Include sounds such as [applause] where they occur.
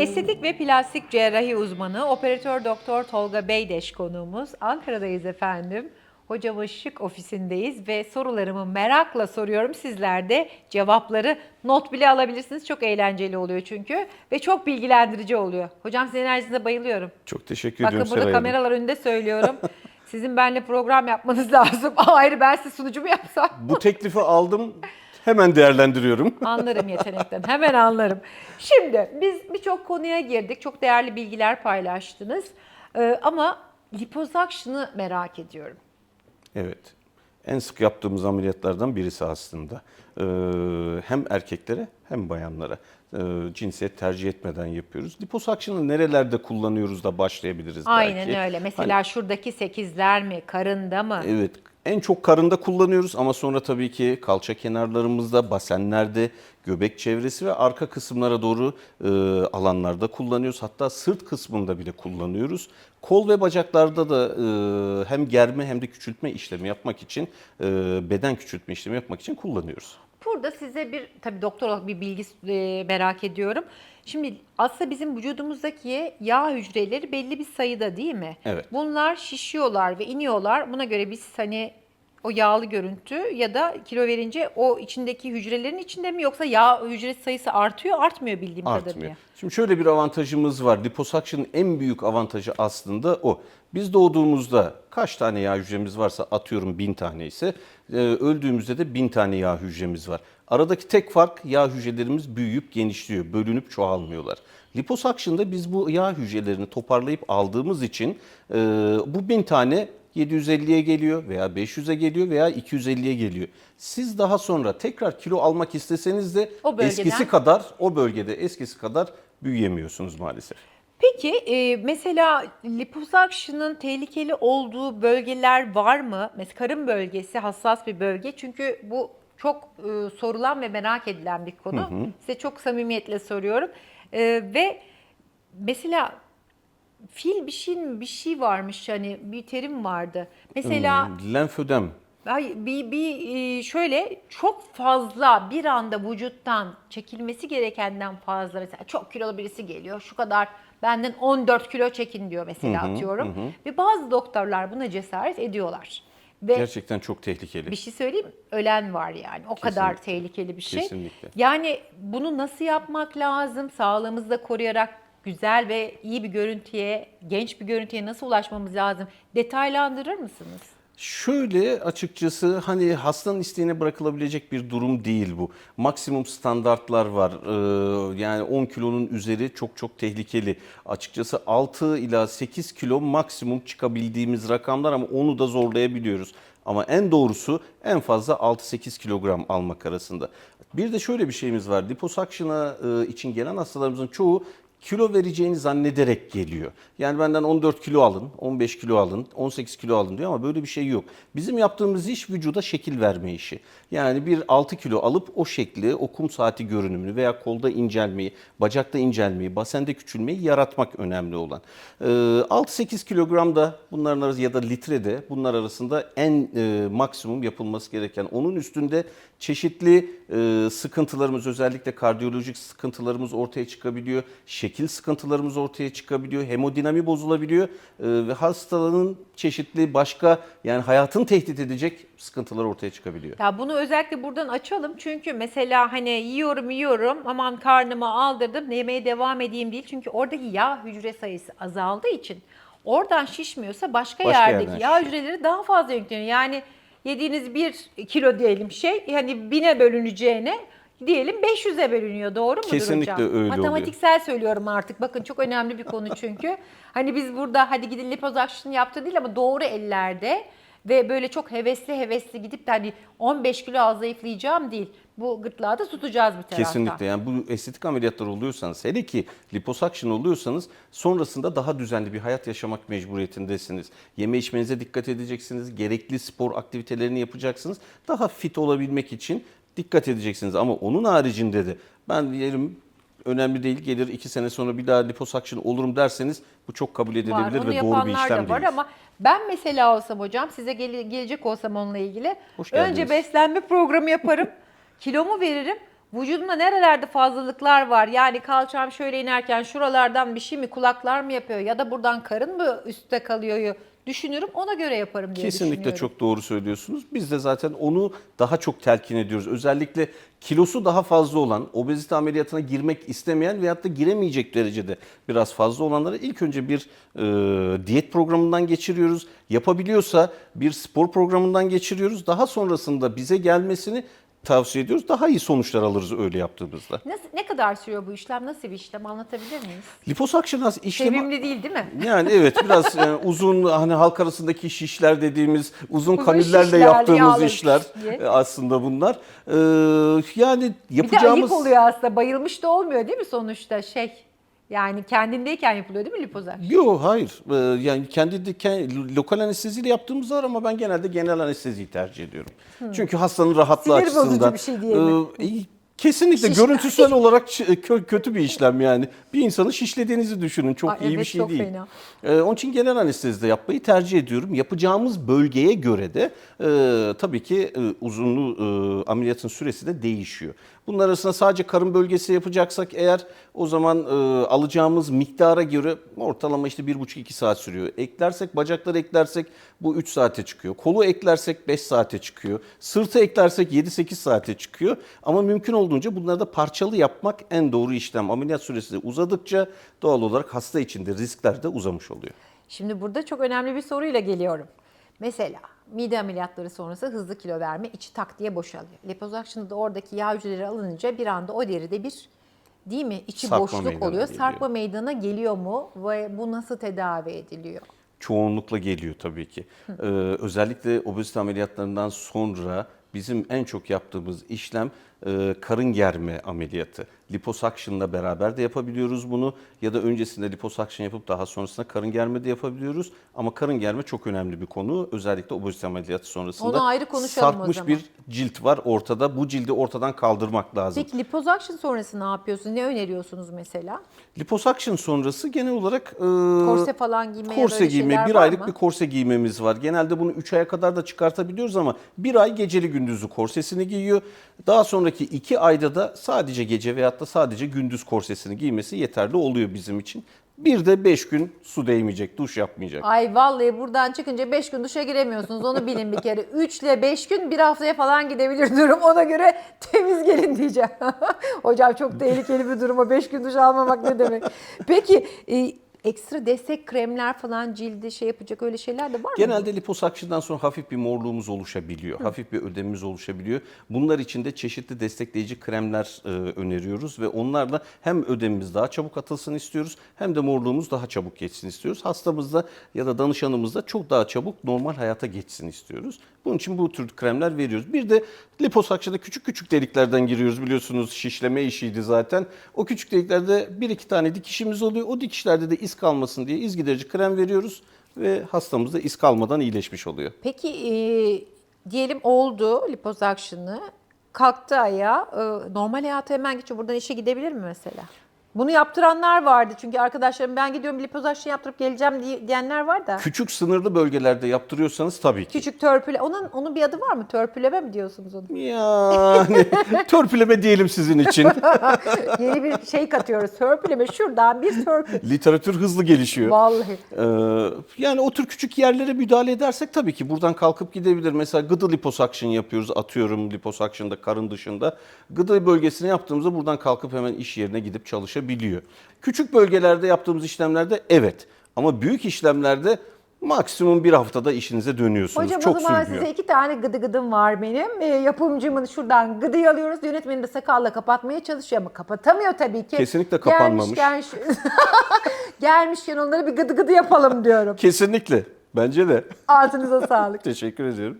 Estetik ve plastik cerrahi uzmanı operatör doktor Tolga Beydeş konuğumuz. Ankara'dayız efendim. Hocam Işık ofisindeyiz ve sorularımı merakla soruyorum. Sizler de cevapları not bile alabilirsiniz. Çok eğlenceli oluyor çünkü ve çok bilgilendirici oluyor. Hocam sizin enerjinize bayılıyorum. Çok teşekkür Bakın ediyorum burada Seray Hanım. kameralar önünde söylüyorum. Sizin benimle program yapmanız [laughs] lazım. Ayrı ben size sunucu mu yapsam? Bu teklifi aldım. Hemen değerlendiriyorum. [laughs] Anlarım yetenekten. Hemen anlarım. Şimdi biz birçok konuya girdik. Çok değerli bilgiler paylaştınız. Ee, ama liposuction'ı merak ediyorum. Evet. En sık yaptığımız ameliyatlardan birisi aslında. Ee, hem erkeklere hem bayanlara e, cinsiyet tercih etmeden yapıyoruz. Liposuction'ı nerelerde kullanıyoruz da başlayabiliriz Aynen belki. öyle. Mesela şuradaki sekizler mi? Karında mı? Evet. En çok karında kullanıyoruz ama sonra tabii ki kalça kenarlarımızda, basenlerde, göbek çevresi ve arka kısımlara doğru e, alanlarda kullanıyoruz. Hatta sırt kısmında bile kullanıyoruz. Kol ve bacaklarda da e, hem germe hem de küçültme işlemi yapmak için, e, beden küçültme işlemi yapmak için kullanıyoruz. Burada size bir tabii doktor olarak bir bilgi e, merak ediyorum. Şimdi aslında bizim vücudumuzdaki yağ hücreleri belli bir sayıda değil mi? Evet. Bunlar şişiyorlar ve iniyorlar. Buna göre biz hani o yağlı görüntü ya da kilo verince o içindeki hücrelerin içinde mi yoksa yağ hücre sayısı artıyor artmıyor bildiğim Artmıyor. kadarıyla. Şimdi şöyle bir avantajımız var. Liposuction'ın en büyük avantajı aslında o. Biz doğduğumuzda kaç tane yağ hücremiz varsa atıyorum bin tane ise e, öldüğümüzde de bin tane yağ hücremiz var. Aradaki tek fark yağ hücrelerimiz büyüyüp genişliyor, bölünüp çoğalmıyorlar. Liposuction'da biz bu yağ hücrelerini toparlayıp aldığımız için e, bu bin tane 750'ye geliyor veya 500'e geliyor veya 250'ye geliyor. Siz daha sonra tekrar kilo almak isteseniz de O bölgeden- eskisi kadar o bölgede eskisi kadar büyüyemiyorsunuz maalesef. Peki e, mesela liposuction'ın tehlikeli olduğu bölgeler var mı? Mesela karın bölgesi hassas bir bölge çünkü bu çok e, sorulan ve merak edilen bir konu. Size çok samimiyetle soruyorum. E, ve mesela fil bir şey mi bir şey varmış hani bir terim vardı. Mesela Hmm, lenfödem. Bir, bir e, şöyle çok fazla bir anda vücuttan çekilmesi gerekenden fazla mesela çok kilolu birisi geliyor şu kadar benden 14 kilo çekin diyor mesela atıyorum ve bazı doktorlar buna cesaret ediyorlar ve Gerçekten çok tehlikeli. bir şey söyleyeyim ölen var yani o kadar Kesinlikle. tehlikeli bir şey. Kesinlikle. Yani bunu nasıl yapmak lazım sağlığımızı da koruyarak güzel ve iyi bir görüntüye genç bir görüntüye nasıl ulaşmamız lazım detaylandırır mısınız? Şöyle açıkçası hani hastanın isteğine bırakılabilecek bir durum değil bu. Maksimum standartlar var. Ee, yani 10 kilonun üzeri çok çok tehlikeli. Açıkçası 6 ila 8 kilo maksimum çıkabildiğimiz rakamlar ama onu da zorlayabiliyoruz. Ama en doğrusu en fazla 6-8 kilogram almak arasında. Bir de şöyle bir şeyimiz var. Liposuction'a e, için gelen hastalarımızın çoğu kilo vereceğini zannederek geliyor. Yani benden 14 kilo alın, 15 kilo alın, 18 kilo alın diyor ama böyle bir şey yok. Bizim yaptığımız iş vücuda şekil verme işi. Yani bir 6 kilo alıp o şekli, o kum saati görünümünü veya kolda incelmeyi, bacakta incelmeyi, basende küçülmeyi yaratmak önemli olan. Ee, 6-8 kilogram da bunların arası ya da litrede bunlar arasında en e, maksimum yapılması gereken. Onun üstünde çeşitli e, sıkıntılarımız özellikle kardiyolojik sıkıntılarımız ortaya çıkabiliyor. Şekil sıkıntılarımız ortaya çıkabiliyor. Hemodinami bozulabiliyor e, ve hastalığın çeşitli başka yani hayatını tehdit edecek sıkıntılar ortaya çıkabiliyor. Ya bunu özellikle buradan açalım çünkü mesela hani yiyorum yiyorum aman karnımı aldırdım yemeye devam edeyim değil. Çünkü oradaki yağ hücre sayısı azaldığı için oradan şişmiyorsa başka, Başka yerdeki yağ şişiyor. hücreleri daha fazla yükleniyor. Yani yediğiniz bir kilo diyelim şey hani bine bölüneceğine diyelim 500'e bölünüyor doğru mudur Kesinlikle hocam? öyle oluyor. Matematiksel söylüyorum artık bakın çok önemli bir konu çünkü. [laughs] hani biz burada hadi gidin liposuction yaptı değil ama doğru ellerde ve böyle çok hevesli hevesli gidip de hani 15 kilo az zayıflayacağım değil. Bu gırtlağı da tutacağız bir taraftan. Kesinlikle yani bu estetik ameliyatlar oluyorsanız hele ki liposuction oluyorsanız sonrasında daha düzenli bir hayat yaşamak mecburiyetindesiniz. Yeme içmenize dikkat edeceksiniz. Gerekli spor aktivitelerini yapacaksınız. Daha fit olabilmek için dikkat edeceksiniz. Ama onun haricinde de ben diyelim önemli değil gelir iki sene sonra bir daha liposuction olurum derseniz bu çok kabul edilebilir ve doğru bir işlem da var değil. ama ben mesela olsam hocam size gele- gelecek olsam onunla ilgili Hoş önce beslenme programı yaparım, [laughs] kilomu veririm. Vücudumda nerelerde fazlalıklar var? Yani kalçam şöyle inerken şuralardan bir şey mi kulaklar mı yapıyor ya da buradan karın mı üstte kalıyor düşünürüm ona göre yaparım diye Kesinlikle çok doğru söylüyorsunuz. Biz de zaten onu daha çok telkin ediyoruz. Özellikle kilosu daha fazla olan, obezite ameliyatına girmek istemeyen veyahut da giremeyecek derecede biraz fazla olanlara ilk önce bir e, diyet programından geçiriyoruz. Yapabiliyorsa bir spor programından geçiriyoruz. Daha sonrasında bize gelmesini tavsiye ediyoruz. Daha iyi sonuçlar alırız öyle yaptığımızda. Nasıl, ne kadar sürüyor bu işlem? Nasıl bir işlem? Anlatabilir miyiz? Liposakşın işlemi Sevimli değil değil mi? Yani evet biraz e, uzun hani halk arasındaki şişler dediğimiz uzun Uzun kanüllerle şişler, yaptığımız işler diye. e, aslında bunlar. E, yani Bir de yapacağımız ayıp oluyor aslında. Bayılmış da olmuyor değil mi sonuçta şey? Yani kendindeyken yapılıyor değil mi lipozak? Yok hayır. E, yani kendi lokal anesteziyle yaptığımız var ama ben genelde genel anesteziyi tercih ediyorum. Çünkü hastanın rahatlığı Sinir bozucu açısından. bir şey mi? e, Kesinlikle Şiş- görüntüsel olarak kö- kötü bir işlem yani. Bir insanı şişlediğinizi düşünün. Çok Ay, iyi bir evet, şey çok değil. fena. Ee, onun için genel anestezide yapmayı tercih ediyorum. Yapacağımız bölgeye göre de e, tabii ki e, uzunluğu e, ameliyatın süresi de değişiyor. Bunlar arasında sadece karın bölgesi yapacaksak eğer o zaman e, alacağımız miktara göre ortalama işte 1,5-2 saat sürüyor. Eklersek bacakları eklersek bu 3 saate çıkıyor. Kolu eklersek 5 saate çıkıyor. Sırtı eklersek 7-8 saate çıkıyor. Ama mümkün olduğunca bunları da parçalı yapmak en doğru işlem. Ameliyat süresi uzadıkça doğal olarak hasta için de riskler de uzamış oluyor. Şimdi burada çok önemli bir soruyla geliyorum. Mesela mide ameliyatları sonrası hızlı kilo verme içi tak diye boşalıyor. Liposuction'da da oradaki yağ hücreleri alınınca bir anda o deride bir değil mi içi Sarkma boşluk oluyor. geliyor. Sarkma meydana geliyor mu ve bu nasıl tedavi ediliyor? Çoğunlukla geliyor tabii ki. Ee, özellikle obezite ameliyatlarından sonra bizim en çok yaptığımız işlem e, karın germe ameliyatı. Liposuction'la beraber de yapabiliyoruz bunu ya da öncesinde liposuction yapıp daha sonrasında karın germe de yapabiliyoruz. Ama karın germe çok önemli bir konu. Özellikle obezite ameliyatı sonrasında. Onu ayrı konuşalım o Sarkmış zaman. bir cilt var ortada. Bu cildi ortadan kaldırmak lazım. Peki liposuction sonrası ne yapıyorsunuz? Ne öneriyorsunuz mesela? Liposuction sonrası genel olarak e, Korse falan giymeye korse böyle giyme, bir aylık mı? bir korse giymemiz var. Genelde bunu 3 aya kadar da çıkartabiliyoruz ama bir ay geceli gündüzlü korsesini giyiyor. Daha sonraki 2 ayda da sadece gece veyahut da sadece gündüz korsesini giymesi yeterli oluyor bizim için. Bir de 5 gün su değmeyecek, duş yapmayacak. Ay vallahi buradan çıkınca 5 gün duşa giremiyorsunuz. Onu bilin bir kere. [laughs] 3 ile 5 gün bir haftaya falan gidebilir durum. Ona göre temiz gelin diyeceğim. [laughs] Hocam çok tehlikeli bir durum o. 5 gün duş almamak ne demek? Peki e, ekstra destek kremler falan cildi şey yapacak öyle şeyler de var mı? Genelde liposakşından sonra hafif bir morluğumuz oluşabiliyor. Hafif bir ödemimiz oluşabiliyor. Bunlar için de çeşitli destekleyici kremler e, öneriyoruz ve onlarla hem ödemimiz daha çabuk atılsın istiyoruz hem de morluğumuz daha çabuk geçsin istiyoruz. Hastamızda ya da danışanımızda çok daha çabuk normal hayata geçsin istiyoruz. Bunun için bu tür kremler veriyoruz. Bir de liposakşıda küçük küçük deliklerden giriyoruz biliyorsunuz şişleme işiydi zaten. O küçük deliklerde bir iki tane dikişimiz oluyor. O dikişlerde de iz kalmasın diye iz giderici krem veriyoruz ve hastamız da iz kalmadan iyileşmiş oluyor. Peki e, diyelim oldu liposuction'ı kalktı ayağa e, normal hayata hemen geçiyor. Buradan işe gidebilir mi mesela? Bunu yaptıranlar vardı çünkü arkadaşlarım ben gidiyorum liposuction yaptırıp geleceğim diye- diyenler var da. Küçük sınırlı bölgelerde yaptırıyorsanız tabii ki. Küçük törpüle. Onun onun bir adı var mı? Törpüleme mi diyorsunuz onu? Yani [laughs] törpüleme diyelim sizin için. [laughs] Yeni bir şey katıyoruz. Törpüleme şuradan bir törpü. Literatür hızlı gelişiyor. Vallahi. Ee, yani o tür küçük yerlere müdahale edersek tabii ki buradan kalkıp gidebilir. Mesela gıdı liposuction yapıyoruz. Atıyorum liposuction'da karın dışında. Gıdı bölgesine yaptığımızda buradan kalkıp hemen iş yerine gidip çalışabiliyor. Küçük bölgelerde yaptığımız işlemlerde evet. Ama büyük işlemlerde maksimum bir haftada işinize dönüyorsunuz. Hocam Çok o zaman sürmüyor. size iki tane gıdı gıdım var benim. Ee, yapımcımın şuradan gıdıyı alıyoruz. Yönetmenin de sakalla kapatmaya çalışıyor ama kapatamıyor tabii ki. Kesinlikle kapanmamış. [laughs] Gelmişken, gelmişken onları bir gıdı gıdı yapalım diyorum. Kesinlikle. Bence de. Altınıza sağlık. [laughs] Teşekkür ediyorum.